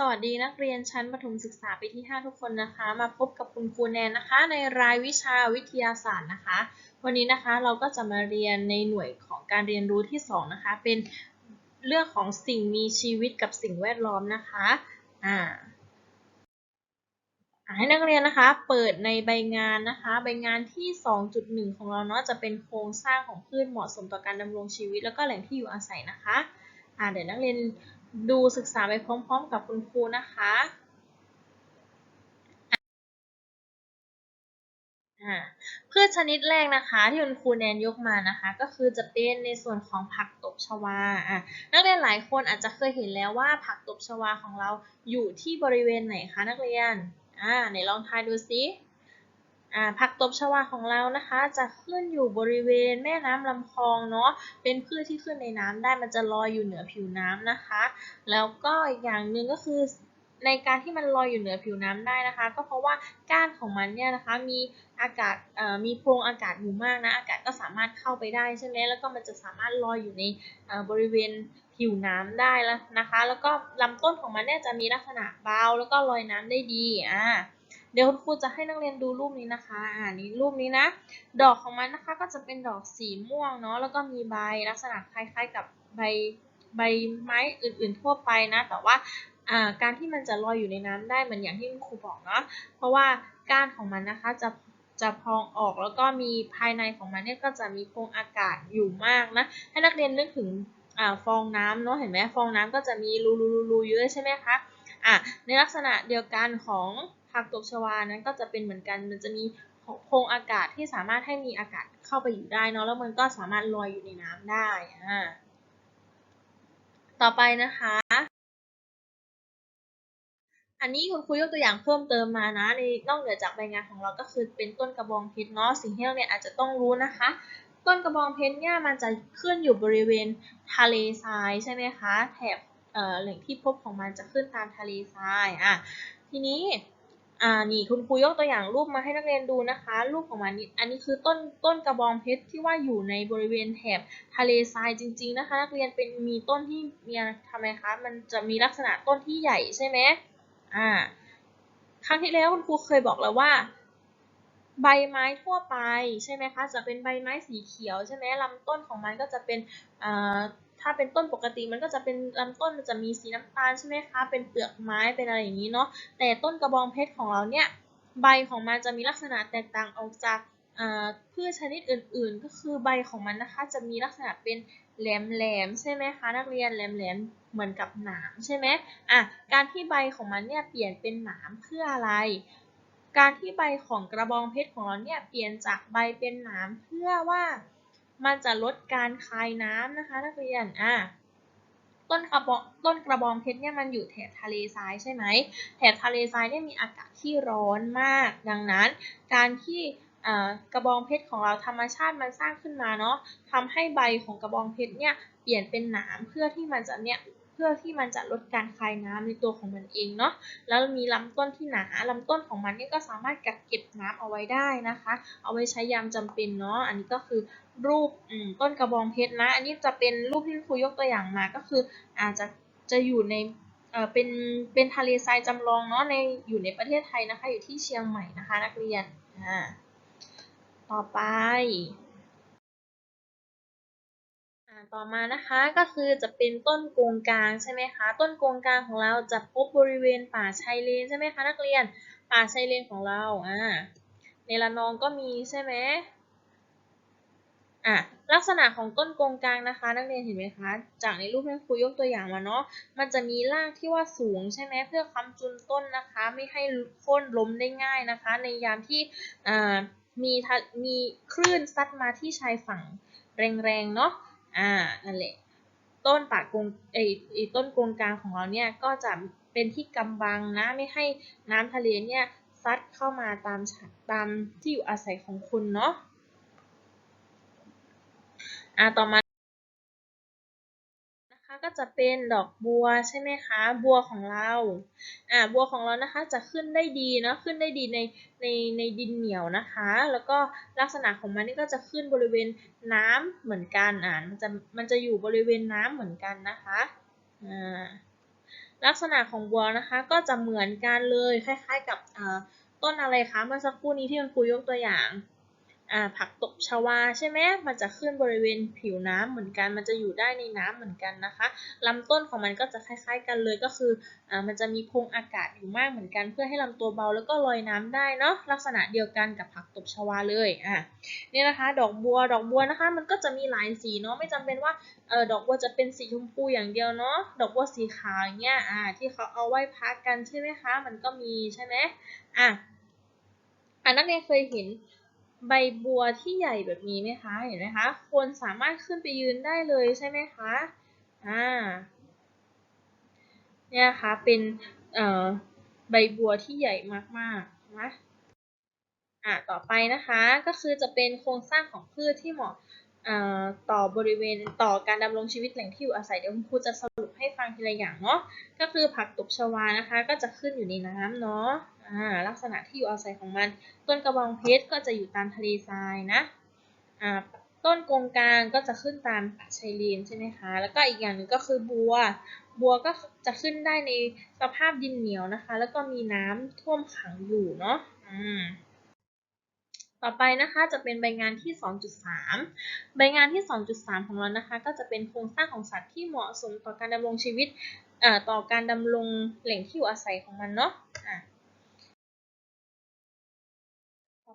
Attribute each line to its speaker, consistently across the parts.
Speaker 1: สวัสดีนักเรียนชั้นประถมศึกษาปีที่ 5 ทุกคนนะคะ มาพบกับคุณครูแนนนะคะ ในรายวิชาวิทยาศาสตร์นะคะ วันนี้นะคะเราก็จะมาเรียนในหน่วยของการเรียนรู้ที่ 2 นะคะ เป็นเรื่องของสิ่งมีชีวิตกับสิ่งแวดล้อมนะคะอ่าอ่าให้นักเรียนนะคะเปิดในใบงานนะคะ ใบงานที่ 2.1 ของเราเนาะจะเป็นโครงสร้างของพืชเหมาะสมต่อการดำรงชีวิต แล้วก็แหล่งที่อยู่อาศัยนะคะอ่าเดี๋ยวนักเรียน ดูศึกษาไปพร้อมๆกับคุณครูนะคะอ่าพืชชนิดแรกนะคะที่คุณครูแนนยกมานะคะ ก็คือจะเป็นในส่วนของผักตบชวาอะนักเรียนหลายคนอาจจะเคยเห็นแล้วว่าผักตบชวาของเราอยู่ที่บริเวณไหนคะนักเรียนอ่าไหนลองทายดูซิ ผักตบชวาของเรานะคะ จะขึ้นอยู่บริเวณแม่น้ำลำคลองเนาะเป็นพืชที่ขึ้นในน้ำได้มันจะลอยอยู่เหนือผิวน้ำนะคะ แล้วก็อีกอย่างหนึ่งก็คือในการที่มันลอยอยู่เหนือผิวน้ำได้นะคะ ก็เพราะว่าก้านของมันเนี่ยนะคะมีอากาศมีโพรงอากาศอยู่มากนะอากาศก็สามารถเข้าไปได้ใช่ไหมแล้วก็มันจะสามารถลอยอยู่ในบริเวณผิวน้ำได้แล้วนะคะ แล้วก็ลำต้นของมันเนี่ยจะมีลักษณะเบาแล้วก็ลอยน้ำได้ดีอ่า เดี๋ยวคุณครูจะให้นักเรียนดูรูปนี้นะคะอ่านี่รูปนี้นะ ดอกของมันนะคะก็จะเป็นดอกสีม่วงเนาะแล้วก็มีใบลักษณะคล้ายๆกับใบใบไม้อื่นๆทั่วไปนะแต่ว่าการที่มันจะลอยอยู่ในน้ำได้เหมือนอย่างที่คุณครูบอกเนาะเพราะว่าก้านของมันนะคะจะจะพองออกแล้วก็มีภายในของมันเนี่ยก็จะมีโพรงอากาศอยู่มากนะให้นักเรียนนึกถึงฟองน้ำเนาะเห็นไหมฟองน้ำก็จะมีรูๆๆเยอะใช่ไหมคะอะในลักษณะเดียวกันของ ผักตบชวานั้นก็จะเป็นเหมือนกัน มันจะมีโพรงอากาศที่สามารถให้มีอากาศเข้าไปอยู่ได้เนาะ แล้วมันก็สามารถลอยอยู่ในน้ำได้อ่าต่อไปนะคะ อันนี้คุณครูยกตัวอย่างเพิ่มเติมมานะ ในนอกเหนือจากใบงานของเราก็คือเป็นต้นกระบองเพชรเนาะ สิ่งที่เราเนี่ยอาจจะต้องรู้นะคะ ต้นกระบองเพชรเนี่ยมันจะขึ้นอยู่บริเวณทะเลทรายใช่ไหมคะ แถบแหล่งที่พบของมันจะขึ้นตามทะเลทรายอะทีนี้ อ่านี่คุณครูยกตัวอย่างรูปมาให้นักเรียนดูนะคะ รูปของมันนี่อันนี้คือต้นต้นกระบองเพชรที่ว่าอยู่ในบริเวณแถบทะเลทรายจริง ๆนะคะ นักเรียนเป็นมีต้นที่มีทำไมคะมันจะมีลักษณะต้นที่ใหญ่ใช่ไหมอ่าครั้งที่แล้วคุณครูเคยบอกแล้วว่า ใบไม้ทั่วไปใช่ไหมคะจะเป็นใบไม้สีเขียวใช่ไหมลำต้นของมันก็จะเป็นอ่า ถ้าเป็นต้นปกติมันก็จะเป็นลำต้นมันจะมีสีน้ำตาลใช่ไหมคะ เป็นเปลือกไม้เป็นอะไรอย่างนี้เนาะ แต่ต้นกระบองเพชรของเราเนี่ยใบของมันจะมีลักษณะแตกต่างออกจากพืชชนิดอื่น ๆ ก็คือใบของมันนะคะ จะมีลักษณะเป็นแหลมๆใช่ไหมคะนักเรียนแหลมๆเหมือนกับหนามใช่ไหมอะการที่ใบของมันเนี่ยเปลี่ยนเป็นหนามเพื่ออะไร การที่ใบของกระบองเพชรของเราเนี่ยเปลี่ยนจากใบเป็นหนามเพื่อว่า มันจะลดการคายน้ำนะคะนักเรียนอะต้นกระบองต้นกระบองเพชรเนี่ยมันอยู่แถบทะเลทรายใช่ไหมแถบทะเลทรายเนี่ยมีอากาศที่ร้อนมาก ดังนั้น การที่กระบองเพชรของเราธรรมชาติมันสร้างขึ้นมาเนาะทำให้ใบของกระบองเพชรเนี่ยเปลี่ยนเป็นหนามเพื่อที่มันจะเนี่ยเพื่อที่มันจะลดการคายน้ำในตัวของมันเองเนาะแล้วมีลำต้นที่หนาลำต้นของมันนี่ก็สามารถกักเก็บน้ำเอาไว้ได้นะคะ เอาไว้ใช้ยามจำเป็นเนาะอันนี้ก็คือ รูปต้นกระบองเพชรนะ อันนี้จะเป็นรูปที่ครูยกตัวอย่างมาก็คืออาจจะจะอยู่ในเป็นเป็นทะเลทรายจำลองเนาะในอยู่ในประเทศไทยนะคะอยู่ที่เชียงใหม่นะคะนักเรียนอ่าต่อไปต่อมานะคะก็คือจะเป็นต้นกงกลางใช่ไหมคะต้นกงกลางของเราจะพบบริเวณป่าชายเลนใช่ไหมคะนักเรียนป่าชายเลนของเราอ่าในละนองก็มีใช่ไหม อะลักษณะของต้นกงกลางนะคะ นักเรียนเห็นไหมคะ จากในรูปที่ครูยกตัวอย่างมาเนาะมันจะมีรากที่ว่าสูงใช่ไหมเพื่อค้ำจุนต้นนะคะ ไม่ให้โค่นล้มได้ง่ายนะคะ ในยามที่อ่ามีมีคลื่นซัดมาที่ชายฝั่งแรงๆเนาะอ่านั่นแหละต้นปากกงไอไอต้นกงกลางของเราเนี่ยก็จะเป็นที่กำบังนะไม่ให้น้ำทะเลเนี่ยซัดเข้ามาตามตามที่อยู่อาศัยของคุณเนาะ อ่าต่อมานะคะก็จะเป็นดอกบัวใช่ไหมคะบัวของเราอ่าบัวของเรานะคะจะขึ้นได้ดีเนาะขึ้นได้ดีในในในดินเหนียวนะคะ แล้วก็ลักษณะของมันนี่ก็จะขึ้นบริเวณน้ำเหมือนกันอ่ามันจะมันจะอยู่บริเวณน้ำเหมือนกันนะคะอ่าลักษณะของบัวนะคะก็จะเหมือนกันเลยคล้าย ๆ กับอ่าต้นอะไรคะเมื่อสักครู่นี้ที่คุณครูยกตัวอย่าง อ่าผักตบชวาใช่ไหมมันจะขึ้นบริเวณผิวน้ำเหมือนกัน มันจะอยู่ได้ในน้ำเหมือนกันนะคะลำต้นของมันก็จะคล้ายๆกันเลยก็คืออ่ามันจะมีพงอากาศอยู่มากเหมือนกัน เพื่อให้ลำตัวเบาแล้วก็ลอยน้ำได้เนาะลักษณะเดียวกันกับผักตบชวาเลยอะนี่นะคะ ดอกบัวดอกบัวนะคะ มันก็จะมีหลายสีเนาะไม่จำเป็นว่าเออดอกบัวจะเป็นสีชมพูอย่างเดียวเนาะดอกบัวสีขาวอย่างเงี้ยอ่าที่เขาเอาไว้พักกันใช่ไหมคะ มันก็มีใช่ไหมอะอันนักเรียนเคยเห็น ใบบัวที่ใหญ่แบบนี้ไหมคะเห็นไหมคะคนสามารถขึ้นไปยืนได้เลยใช่ไหมคะอ่าเนี่ยนะคะเป็นเอ่อใบบัวที่ใหญ่มากๆนะอ่าต่อไปนะคะก็คือจะเป็นโครงสร้างของพืชที่เหมาะต่อบริเวณต่อการดำรงชีวิตแหล่งที่อยู่อาศัยเดี๋ยวคุณครูจะสรุปให้ฟังทีละอย่างเนาะก็คือผักตบชวานะคะ ก็จะขึ้นอยู่ในน้ำเนาะ ลักษณะที่อยู่อาศัยของมัน ต้นกระบองเพชรก็จะอยู่ตามทะเลทรายนะต้นกงกลางก็จะขึ้นตามป่าชายเลนใช่ไหมคะ แล้วก็อีกอย่างหนึ่งก็คือบัว บัวก็จะขึ้นได้ในสภาพดินเหนียวนะคะ แล้วก็มีน้ำท่วมขังอยู่เนาะต่อไปนะคะจะเป็นใบงานที่ 2.3 ใบงานที่ 2.3 ของเรานะคะ ก็จะเป็นโครงสร้างของสัตว์ที่เหมาะสมต่อการดำรงชีวิตต่อการดำรงแหล่งที่อยู่อาศัยของมันเนาะะ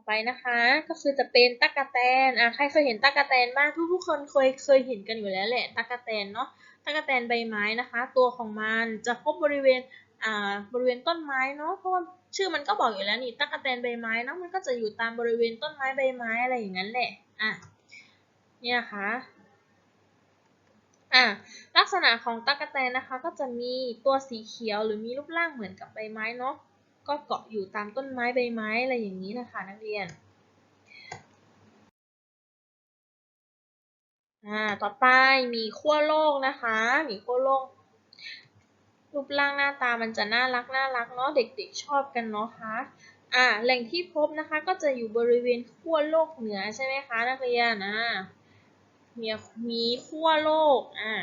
Speaker 1: ไปนะคะ ก็คือจะเป็นตั๊กแตนอะใครเคยเห็นตั๊กแตนบ้างทุกๆคนเคยเคยเห็นกันอยู่แล้วแหละตั๊กแตนเนาะตั๊กแตนใบไม้นะคะ ตัวของมันจะพบบริเวณอ่าบริเวณต้นไม้เนาะเพราะว่าชื่อมันก็บอกอยู่แล้วนี่ตั๊กแตนใบไม้เนาะมันก็จะอยู่ตามบริเวณต้นไม้ใบไม้อะไรอย่างนั้นแหละอะเนี่ยค่ะอะลักษณะของตั๊กแตนนะคะ ก็จะมีตัวสีเขียวหรือมีรูปร่างเหมือนกับใบไม้เนาะ ก็เกาะอยู่ตามต้นไม้ใบไม้อะไรอย่างนี้นะคะนักเรียนอ่าต่อไปมีขั้วโลกนะคะมีขั้วโลก รูปร่างหน้าตามันจะน่ารักน่ารักเนาะเด็กๆชอบกันเนาะคะอ่าแหล่งที่พบนะคะก็จะอยู่บริเวณขั้วโลกเหนือใช่ไหมคะนักเรียนอ่ามีมีขั้วโลกอ่า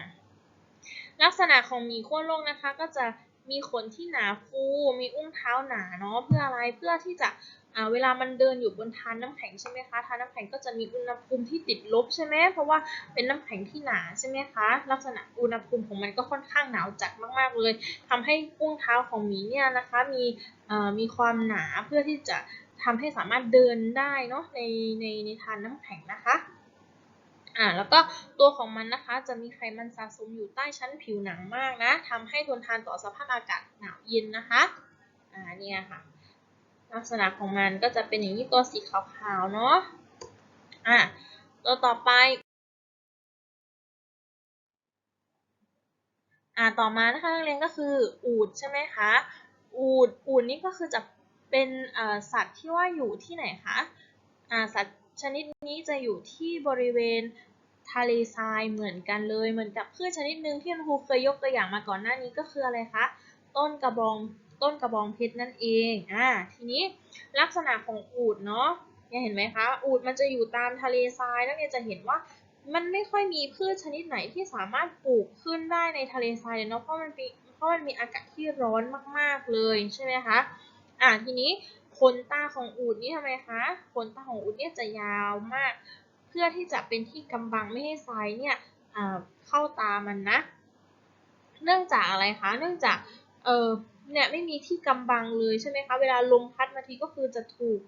Speaker 1: ลักษณะของมีขั้วโลกนะคะก็จะ มีขนที่หนาฟู มีอุ้งเท้าหนาเนาะเพื่ออะไรเพื่อที่จะเวลามันเดินอยู่บนทานน้ำแข็งใช่ไหมคะทานน้ำแข็งก็จะมีอุณหภูมิที่ติดลบใช่ไหมเพราะว่าเป็นน้ำแข็งที่หนาใช่ไหมคะ ลักษณะอุณหภูมิของมันก็ค่อนข้างหนาวจัดมากๆเลยทำให้อุ้งเท้าของหมีเนี่ยนะคะมีมีความหนาเพื่อที่จะทำให้สามารถเดินได้เนาะในในในทานน้ำแข็งนะคะ อ่าแล้วก็ตัวของมันนะคะจะมีไขมันสะสมอยู่ใต้ชั้นผิวหนังมากนะทำให้ทนทานต่อสภาพอากาศหนาวเย็นนะคะอ่าเนี่ยค่ะลักษณะของมันก็จะเป็นอย่างนี้ตัวสีขาวๆเนาะอะตัวต่อไปอ่าต่อมานะคะนักเรียนก็คืออูดใช่ไหมคะอูดอูดนี่ก็คือจะเป็นสัตว์ที่ว่าอยู่ที่ไหนคะอ่าสัตว์ ชนิดนี้จะอยู่ที่บริเวณทะเลทรายเหมือนกันเลย เหมือนกับพืชชนิดหนึ่งที่ครูเคยยกตัวอย่างมาก่อนหน้านี้ก็คืออะไรคะ ต้นกระบอง ต้นกระบองเพชรนั่นเอง อ่า ทีนี้ลักษณะของอูดเนาะเนี่ยเห็นไหมคะ อูดมันจะอยู่ตามทะเลทรายแล้วเนี่ยจะเห็นว่ามันไม่ค่อยมีพืชชนิดไหนที่สามารถปลูกขึ้นได้ในทะเลทรายเนาะ เพราะมันมีเพราะมันมีอากาศที่ร้อนมาก ๆ เลยใช่ไหมคะ อ่า ทีนี้ ขนตาของอูดนี่ทำไมคะขนตาของอูดเนี่ยจะยาวมาก เพื่อที่จะเป็นที่กำบังไม่ให้ทรายเนี่ยเข้าตามันนะ เนื่องจากอะไรคะ เนื่องจากเออเนี่ยไม่มีที่กำบังเลยใช่ไหมคะ เวลาลมพัดมาทีก็คือจะถูก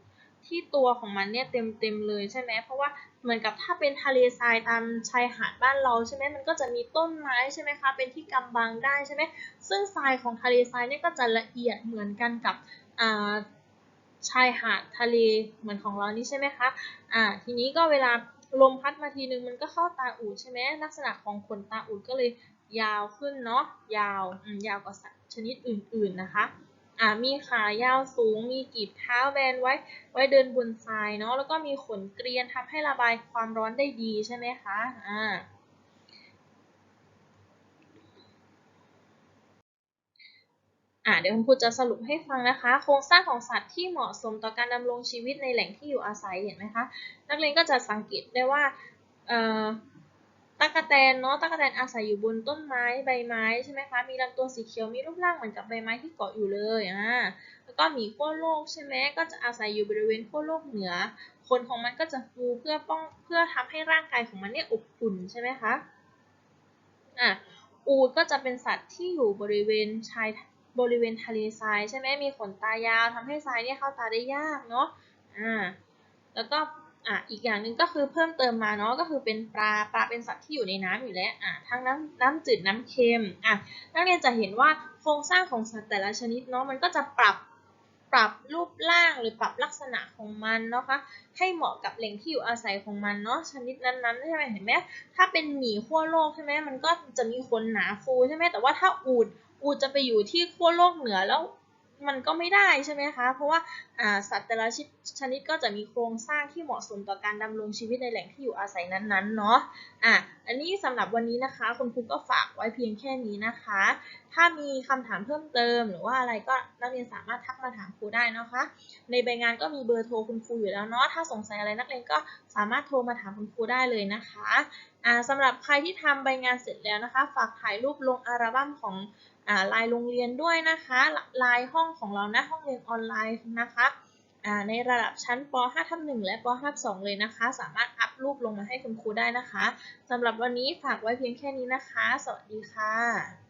Speaker 1: ที่ตัวของมันเนี่ยเต็มเต็มเลยใช่ไหมเพราะว่าเหมือนกับถ้าเป็นทะเลทรายตามชายหาดบ้านเราใช่ไหมมันก็จะมีต้นไม้ใช่ไหมคะ เป็นที่กำบังได้ใช่ไหมซึ่งทรายของทะเลทรายเนี่ยก็จะละเอียดเหมือนกันกับ ชายหาดทะเลเหมือนของเรานี่ใช่ไหมคะ อ่า ทีนี้ก็เวลาลมพัดมาทีนึงมันก็เข้าตาอูดใช่ไหมลักษณะของขนตาอูดก็เลยยาวขึ้นเนาะ ยาว ยาวกว่าสัตว์ชนิดอื่นๆนะคะ อ่า มีขายาวสูง มีกีบเท้าแบนไว้ ไว้เดินบนทรายเนาะ แล้วก็มีขนเกรียนทำให้ระบายความร้อนได้ดีใช่ไหมคะ อ่า อ่าเดี๋ยวคุณครูจะสรุปให้ฟังนะคะ โครงสร้างของสัตว์ที่เหมาะสมต่อการดำรงชีวิตในแหล่งที่อยู่อาศัยเห็นไหมคะ นักเรียนก็จะสังเกตได้ว่าตั๊กแตนเนาะตั๊กแตนอาศัยอยู่บนต้นไม้ใบไม้ใช่ไหมคะ มีลำตัวสีเขียวมีรูปร่างเหมือนกับใบไม้ที่เกาะอยู่เลยอ่าแล้วก็หมีขั้วโลกใช่ไหมก็จะอาศัยอยู่บริเวณขั้วโลกเหนือขนของมันก็จะฟูเพื่อป้องเพื่อทำให้ร่างกายของมันเนี่ยอบอุ่นใช่ไหมคะอะอูฐก็จะเป็นสัตว์ที่อยู่บริเวณชาย บริเวณทะเลทรายใช่ไหมมีขนตายาวทำให้ทรายเนี่ยเข้าตาได้ยากเนาะอ่าแล้วก็อะอีกอย่างหนึ่งก็คือเพิ่มเติมมาเนาะก็คือเป็นปลาปลาเป็นสัตว์ที่อยู่ในน้ำอยู่แล้วอะทั้งน้ำน้ำจืดน้ำเค็มอะนักเรียนจะเห็นว่าโครงสร้างของสัตว์แต่ละชนิดเนาะมันก็จะปรับปรับรูปร่างหรือปรับลักษณะของมันเนาะคะให้เหมาะกับแหล่งที่อยู่อาศัยของมันเนาะชนิดนั้นๆใช่ไหมเห็นไหมถ้าเป็นหมีขั้วโลกใช่ไหมมันก็จะมีขนหนาฟูใช่ไหมแต่ว่าถ้าอูด อูจะไปอยู่ที่ขั้วโลกเหนือแล้วมันก็ไม่ได้ใช่ไหมคะ เพราะว่าอ่าสัตว์แต่ละชนิดก็จะมีโครงสร้างที่เหมาะสมต่อการดำรงชีวิตในแหล่งที่อยู่อาศัยนั้นๆเนาะ อะ อันนี้สำหรับวันนี้นะคะ คุณครูก็ฝากไว้เพียงแค่นี้นะคะ ถ้ามีคำถามเพิ่มเติมหรือว่าอะไรก็นักเรียนสามารถทักมาถามครูได้นะคะ ในใบงานก็มีเบอร์โทรคุณครูอยู่แล้วเนาะ ถ้าสงสัยอะไรนักเรียนก็สามารถโทรมาถามคุณครูได้เลยนะคะ อ่าสำหรับใครที่ทำใบงานเสร็จแล้วนะคะ ฝากถ่ายรูปลงอัลบั้มของอ่าลายโรงเรียนด้วยนะคะลายห้องของเรานะห้องเรียนออนไลน์นะคะอ่าในระดับชั้นป .5 ทับ1และป .5 ทับ2เลยนะคะ สามารถอัพรูปลงมาให้คุณครูได้นะคะสำหรับวันนี้ฝากไว้เพียงแค่นี้นะคะ สวัสดีค่ะ